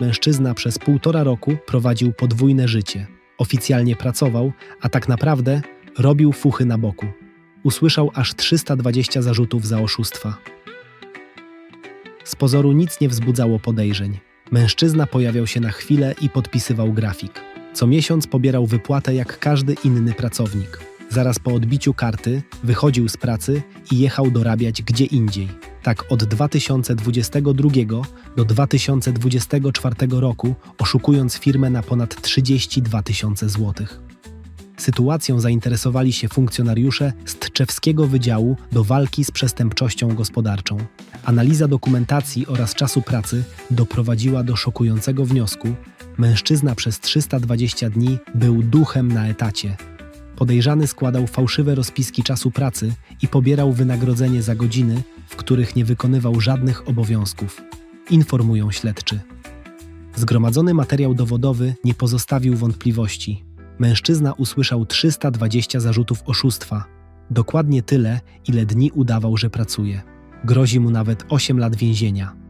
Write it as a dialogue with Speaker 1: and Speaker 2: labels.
Speaker 1: Mężczyzna przez półtora roku prowadził podwójne życie. Oficjalnie pracował, a tak naprawdę robił fuchy na boku. Usłyszał aż 320 zarzutów za oszustwa. Z pozoru nic nie wzbudzało podejrzeń. Mężczyzna pojawiał się na chwilę i podpisywał grafik. Co miesiąc pobierał wypłatę jak każdy inny pracownik. Zaraz po odbiciu karty wychodził z pracy i jechał dorabiać gdzie indziej. Tak od 2022 do 2024 roku, oszukując firmę na ponad 32 tysiące złotych. Sytuacją zainteresowali się funkcjonariusze z Tczewskiego Wydziału do Walki z Przestępczością Gospodarczą. Analiza dokumentacji oraz czasu pracy doprowadziła do szokującego wniosku: mężczyzna przez 320 dni był duchem na etacie. Podejrzany składał fałszywe rozpiski czasu pracy i pobierał wynagrodzenie za godziny, w których nie wykonywał żadnych obowiązków. Informują śledczy. Zgromadzony materiał dowodowy nie pozostawił wątpliwości. Mężczyzna usłyszał 320 zarzutów oszustwa. Dokładnie tyle, ile dni udawał, że pracuje. Grozi mu nawet 8 lat więzienia.